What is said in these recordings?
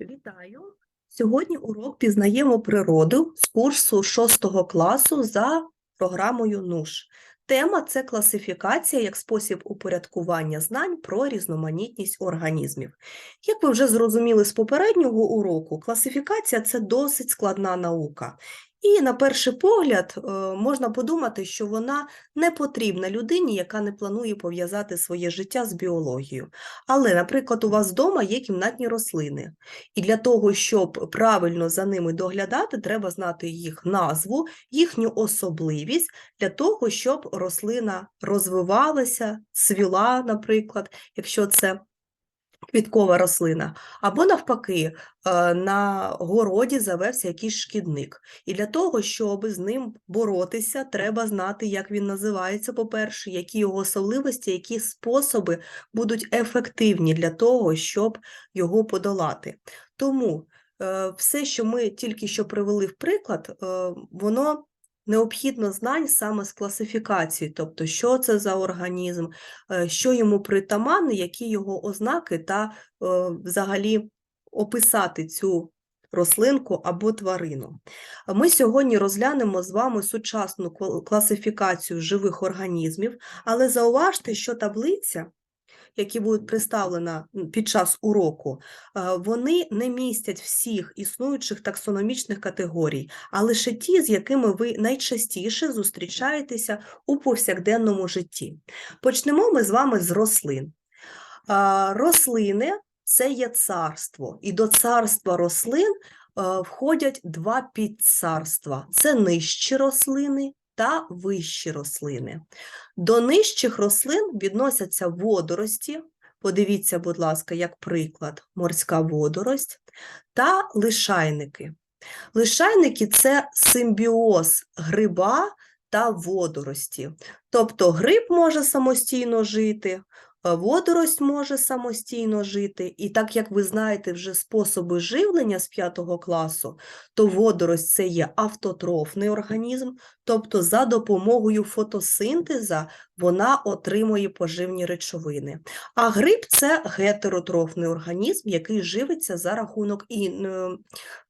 Вітаю! Сьогодні урок пізнаємо природу з курсу 6 класу за програмою НУШ. Тема це класифікація як спосіб упорядкування знань про різноманітність організмів. Як ви вже зрозуміли з попереднього уроку, класифікація це досить складна наука. І на перший погляд е, можна подумати, що вона не потрібна людині, яка не планує пов'язати своє життя з біологією. Але, наприклад, у вас вдома є кімнатні рослини, і для того, щоб правильно за ними доглядати, треба знати їх назву, їхню особливість для того, щоб рослина розвивалася, цвіла, наприклад, якщо це квіткова рослина, або навпаки, е, на городі завевся якийсь шкідник. І для того, щоб з ним боротися, треба знати, як він називається, по-перше, які його особливості, які способи будуть ефективні для того, щоб його подолати. Тому е, все, що ми тільки що привели в приклад, е, воно необхідно знань саме з класифікації, тобто, що це за організм, е, що йому притаманне, які його ознаки, та е, взагалі описати цю рослинку або тварину. Ми сьогодні розглянемо з вами сучасну класифікацію живих організмів, але зауважте, що таблиця, які будуть представлена м, під час уроку, е, вони не містять всіх існуючих таксономічних категорій, а лише ті, з якими ви найчастіше зустрічаєтеся у повсякденному житті. Почнемо ми з вами з рослин. Рослини це є царство, і до царства рослин е, входять два підцарства: це нижчі рослини та вищі рослини. До нижчих рослин відносяться водорості. Подивіться, будь ласка, як приклад, морська водорость та лишайники. Лишайники це симбіоз гриба та водорості. Тобто гриб може самостійно жити, водорость може самостійно жити, і так як ви знаєте вже способи живлення з 5 класу, то водорость це є автотрофний організм, тобто за допомогою фотосинтеза вона отримує поживні речовини. А гриб це гетеротрофний організм, який живиться за рахунок і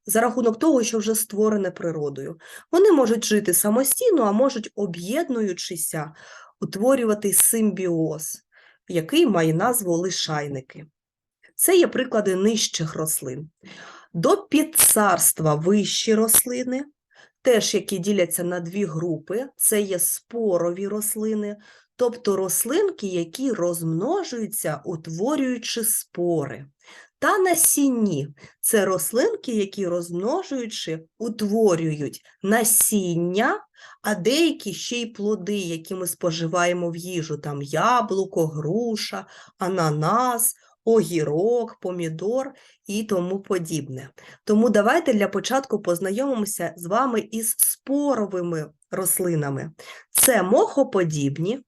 за рахунок того, що вже створене природою. Вони можуть жити самостійно, а можуть, об'єднуючися, утворювати симбіоз, який має назву лишайники. Це є приклади нижчих рослин. До підцарства вищі рослини, теж які діляться на дві групи, це є спорові рослини, тобто рослинки, які розмножуються, утворюючи спори. Та насінні це рослинки, які розмножуючи, утворюють насіння, а деякі ще й плоди, які ми споживаємо в їжу, там яблуко, груша, ананас, огірок, помідор і тому подібне. Тому давайте для початку познайомимося з вами із споровими рослинами. Це мохоподібні.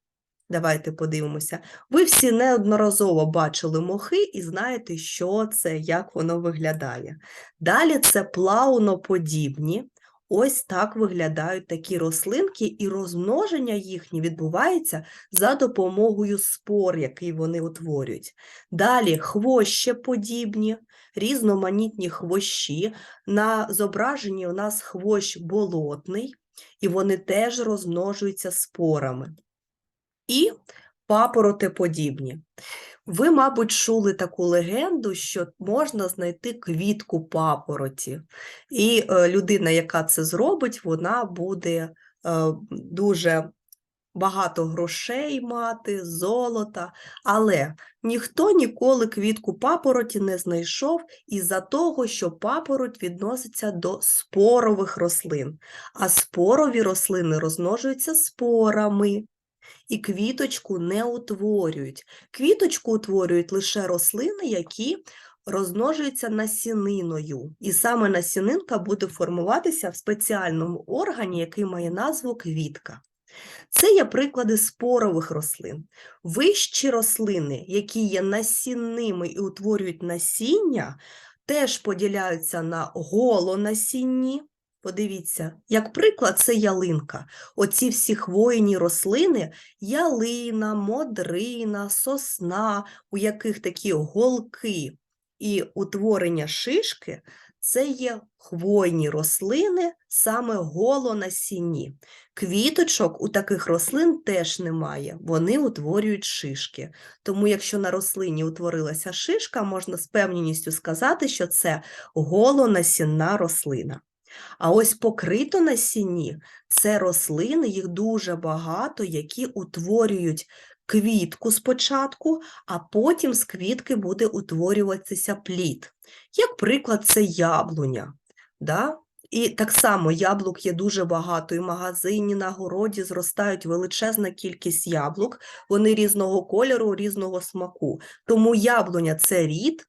Давайте подивимося. Ви всі неодноразово бачили мохи і знаєте, що це, як воно виглядає. Далі це плауноподібні. Ось так виглядають такі рослинки, і розмноження їхнє відбувається за допомогою спор, який вони утворюють. Далі хвощеподібні, різноманітні хвощі. На зображенні у нас хвощ болотний, і вони теж розмножуються спорами і папоротеподібні. Ви, мабуть, чули таку легенду, що можна знайти квітку папороті, і е, людина, яка це зробить, вона буде е, дуже багато грошей мати, золота, але ніхто ніколи квітку папороті не знайшов із-за того, що папороть відноситься до спорових рослин, а спорові рослини розмножуються спорами і квіточку не утворюють. Квіточку утворюють лише рослини, які розмножуються насіниною. І саме насінинка буде формуватися в спеціальному органі, який має назву квітка. Це є приклади спорових рослин. Вищі рослини, які є насінними і утворюють насіння, теж поділяються на голонасінні, Подивіться, як приклад, це ялинка. Оці всі хвойні рослини ялина, модрина, сосна, у яких такі голки і утворення шишки це є хвойні рослини, саме голонасінні. Квіточок у таких рослин теж немає, вони утворюють шишки. Тому, якщо на рослині утворилася шишка, можна з певністю сказати, що це голонасінна рослина. А ось покритонасінні – це рослини, їх дуже багато, які утворюють квітку спочатку, а потім з квітки буде утворюватися плід. Як приклад, це яблуня. Да? І так само яблук є дуже багато, і в магазині, на городі зростають величезна кількість яблук, вони різного кольору, різного смаку. Тому яблуня – це рід,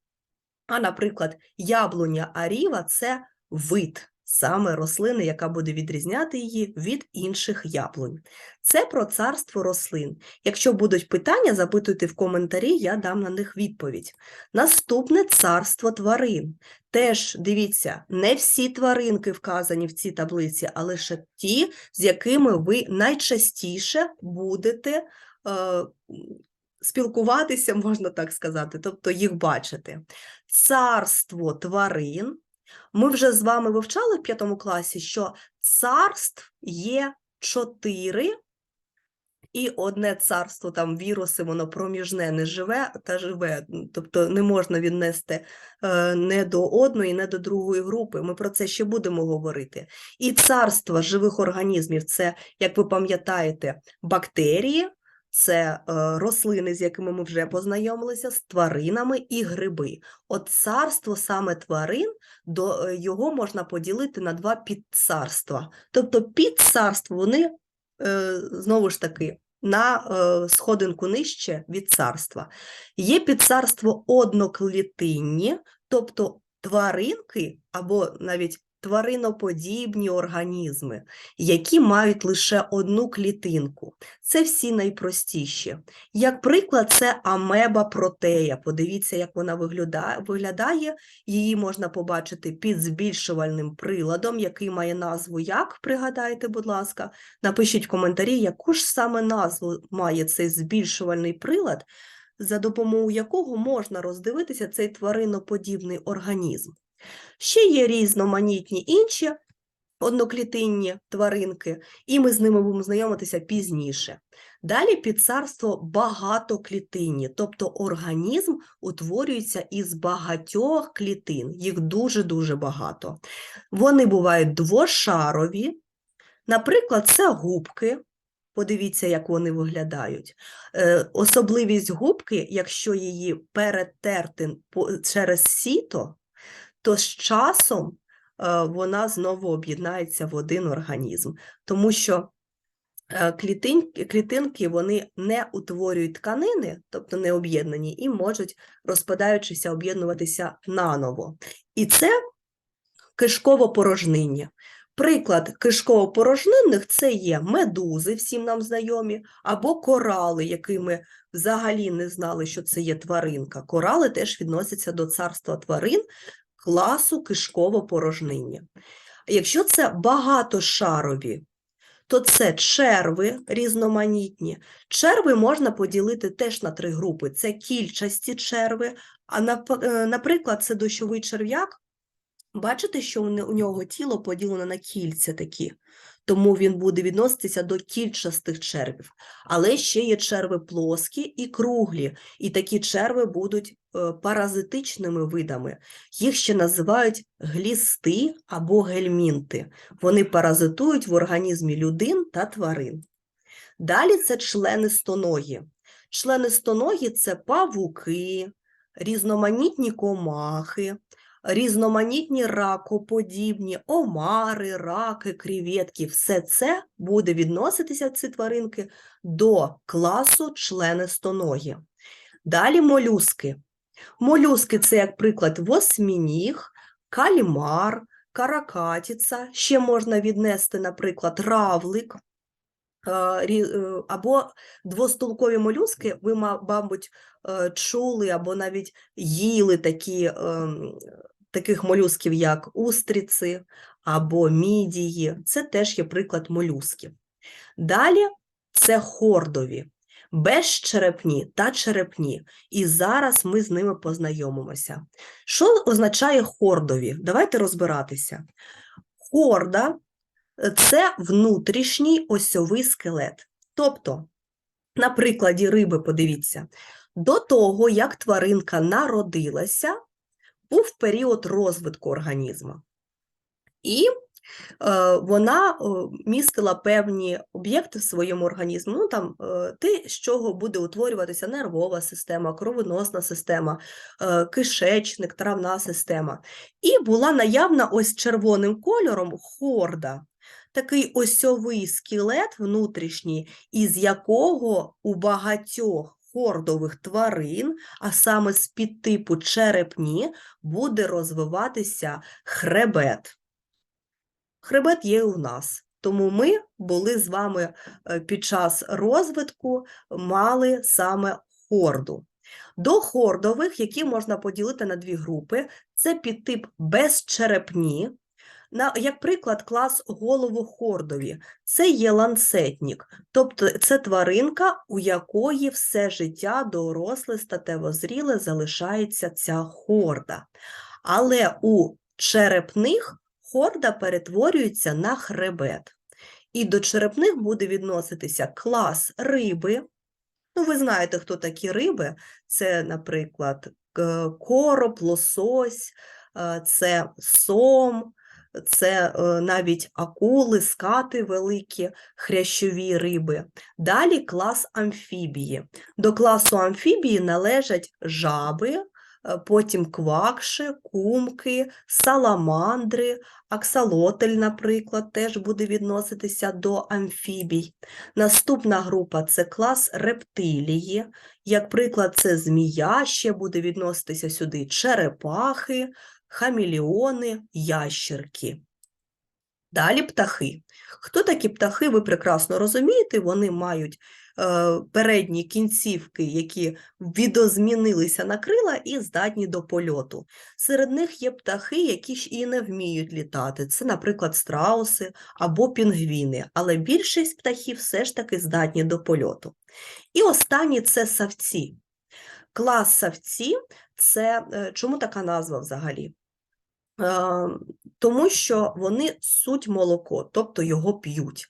а, наприклад, яблуня аріва – це вид саме рослини, яка буде відрізняти її від інших яблунь. Це про царство рослин. Якщо будуть питання, запитуйте в коментарі, я дам на них відповідь. Наступне царство тварин. Теж дивіться, не всі тваринки вказані в цій таблиці, а лише ті, з якими ви найчастіше будете е, спілкуватися, можна так сказати, тобто їх бачити. Царство тварин. Ми вже з вами вивчали в п'ятому класі, що царств є чотири, і одне царство, там віруси, воно проміжне не живе та живе, тобто не можна віднести е, не до одної, не до другої групи. Ми про це ще будемо говорити. І царство живих організмів це, як ви пам'ятаєте, бактерії, це е, рослини, з якими ми вже познайомилися, з тваринами і гриби. От царство саме тварин, до е, його можна поділити на два підцарства. Тобто підцарство вони е, знову ж таки на е, сходинку нижче від царства. Є підцарство одноклітинні, тобто тваринки або навіть твариноподібні організми, які мають лише одну клітинку. Це всі найпростіші. Як приклад, це амеба протея. Подивіться, як вона виглядає. Її можна побачити під збільшувальним приладом, який має назву як, пригадайте, будь ласка, напишіть в коментарі, яку ж саме назву має цей збільшувальний прилад, за допомогою якого можна роздивитися цей твариноподібний організм. Ще є різноманітні інші одноклітинні тваринки, і ми з ними будемо знайомитися пізніше. Далі підцарство багатоклітинні, тобто організм утворюється із багатьох клітин, їх дуже-дуже багато. Вони бувають двошарові, наприклад, це губки. Подивіться, як вони виглядають. Е, Особливість губки, якщо її перетерти через сіто, то з часом е, вона знову об'єднається в один організм, тому що е, клітинки, вони не утворюють тканини, тобто не об'єднані, і можуть, розпадаючися, об'єднуватися наново. І це кишково-порожниння. Приклад кишково-порожнинних це є медузи, всім нам знайомі, або корали, які ми взагалі не знали, що це є тваринка. Корали теж відносяться до царства тварин, класу кишково-порожниння. Якщо це багатошарові, то це черви різноманітні. Черви можна поділити теж на три групи: це кільчасті черви, а е, наприклад, це дощовий черв'як. Бачите, що у нього тіло поділено на кільця такі тому він буде відноситися до кільчастих червів. Але ще є черви плоскі і круглі, і такі черви будуть е, паразитичними видами. Їх ще називають глісти або гельмінти. Вони паразитують в організмі людин та тварин. Далі це члени стоногі. Члени стоногі це павуки, різноманітні комахи, різноманітні ракоподібні, омари, раки, кріветки, все це буде відноситися ці тваринки до класу членистоногі. Далі молюски. Молюски це, як приклад, восьмініг, кальмар, каракатіця, ще можна віднести, наприклад, равлик. Е, або двостолкові молюски, ви, мабуть, е, чули або навіть їли такі ем, таких молюсків, як устриці або мідії. Це теж є приклад молюсків. Далі це хордові. безчерепні та черепні. І зараз ми з ними познайомимося. Що означає хордові? Давайте розбиратися. Хорда це внутрішній осьовий скелет. Тобто, на прикладі риби, подивіться, до того, як тваринка народилася, був період розвитку організму. І е, вона містила певні об'єкти в своєму організмі, ну там е, те, з чого буде утворюватися нервова система, кровоносна система, е, кишечник, травна система. І була наявна ось червоним кольором хорда, такий осьовий скелет внутрішній, із якого у багатьох хордових тварин, а саме з підтипу черепні, буде розвиватися хребет. Хребет є у нас, тому ми були з вами е, під час розвитку, мали саме хорду. До хордових, які можна поділити на дві групи, це підтип безчерепні, на, як приклад, клас головохордові. Це є ланцетник, тобто це тваринка, у якої все життя доросле, статево зріле залишається ця хорда. Але у черепних хорда перетворюється на хребет. І до черепних буде відноситися клас риби. Ну, ви знаєте, хто такі риби. Це, наприклад, короб, лосось, е, це сом, це е, навіть акули, скати великі, хрящові риби. Далі клас амфібії. До класу амфібії належать жаби, е, потім квакши, кумки, саламандри, аксалотель, наприклад, теж буде відноситися до амфібій. Наступна група це клас рептилії. Як приклад, це змія, ще буде відноситися сюди черепахи, хамелеони, ящерки. Далі птахи. Хто такі птахи, ви прекрасно розумієте, вони мають е, передні кінцівки, які відозмінилися на крила і здатні до польоту. Серед них є птахи, які ж і не вміють літати. Це, наприклад, страуси або пінгвіни, але більшість птахів все ж таки здатні до польоту. І останні це савці. Клас савці це е, чому така назва взагалі? Е, Тому що вони суть молоко, тобто його п'ють.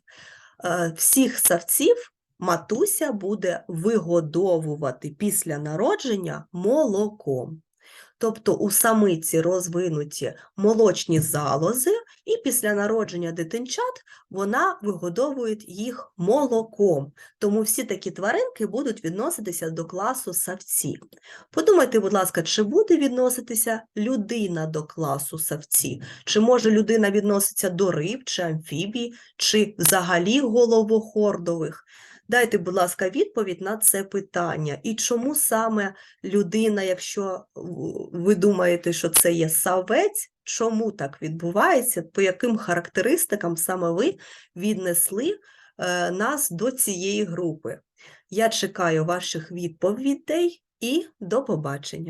Е, Всіх савців матуся буде вигодовувати після народження молоком. Тобто у самиці розвинуті молочні залози, і після народження дитинчат вона вигодовує їх молоком. Тому всі такі тваринки будуть відноситися до класу савці. Подумайте, будь ласка, чи буде відноситися людина до класу савці? Чи може людина відноситься до риб, чи амфібій, чи взагалі головохордових? Дайте, будь ласка, відповідь на це питання. І чому саме людина, якщо ви думаєте, що це є савець, чому так відбувається, по яким характеристикам саме ви віднесли е, нас до цієї групи? Я чекаю ваших відповідей і до побачення.